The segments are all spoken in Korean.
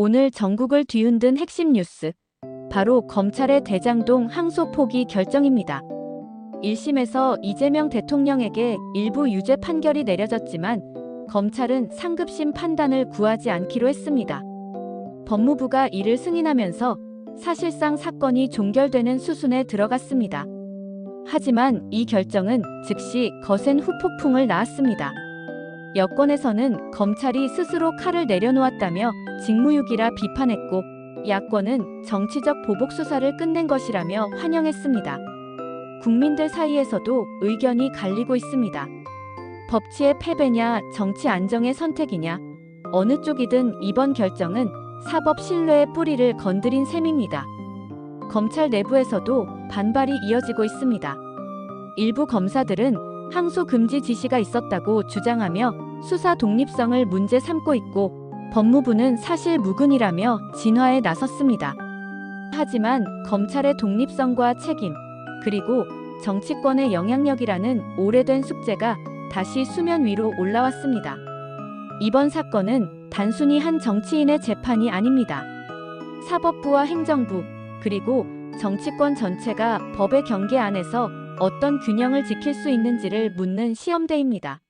오늘 전국을 뒤흔든 핵심 뉴스. 바로 검찰의 대장동 항소 포기 결정입니다. 1심에서 이재명 대통령에게 일부 유죄 판결이 내려졌지만 검찰은 상급심 판단을 구하지 않기로 했습니다. 법무부가 이를 승인하면서 사실상 사건이 종결되는 수순에 들어갔습니다. 하지만 이 결정은 즉시 거센 후폭풍을 낳았습니다. 여권에서는 검찰이 스스로 칼을 내려놓았다며 직무유기라 비판했고 야권은 정치적 보복 수사를 끝낸 것이라며 환영했습니다. 국민들 사이에서도 의견이 갈리고 있습니다. 법치의 패배냐 정치 안정의 선택이냐 어느 쪽이든 이번 결정은 사법 신뢰의 뿌리를 건드린 셈입니다. 검찰 내부에서도 반발이 이어지고 있습니다. 일부 검사들은 항소 금지 지시가 있었다고 주장하며 수사 독립성을 문제 삼고 있고 법무부는 사실 무근이라며 진화에 나섰습니다. 하지만 검찰의 독립성과 책임, 그리고 정치권의 영향력이라는 오래된 숙제가 다시 수면 위로 올라왔습니다. 이번 사건은 단순히 한 정치인의 재판이 아닙니다. 사법부와 행정부, 그리고 정치권 전체가 법의 경계 안에서 어떤 균형을 지킬 수 있는지를 묻는 시험대입니다.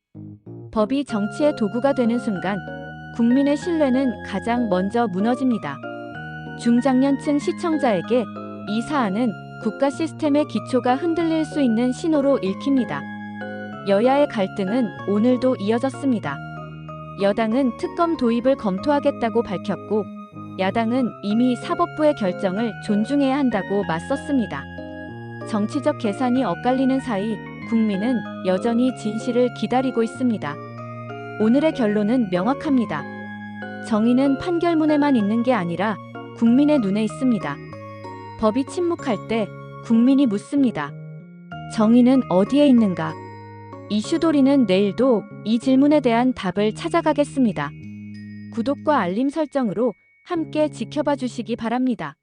법이 정치의 도구가 되는 순간 국민의 신뢰는 가장 먼저 무너집니다. 중장년층 시청자에게 이 사안은 국가 시스템의 기초가 흔들릴 수 있는 신호로 읽힙니다. 여야의 갈등은 오늘도 이어졌습니다. 여당은 특검 도입을 검토하겠다고 밝혔고, 야당은 이미 사법부의 결정을 존중해야 한다고 맞섰습니다. 정치적 계산이 엇갈리는 사이 국민은 여전히 진실을 기다리고 있습니다. 오늘의 결론은 명확합니다. 정의는 판결문에만 있는 게 아니라 국민의 눈에 있습니다. 법이 침묵할 때 국민이 묻습니다. 정의는 어디에 있는가? 이슈도리는 내일도 이 질문에 대한 답을 찾아가겠습니다. 구독과 알림 설정으로 함께 지켜봐 주시기 바랍니다.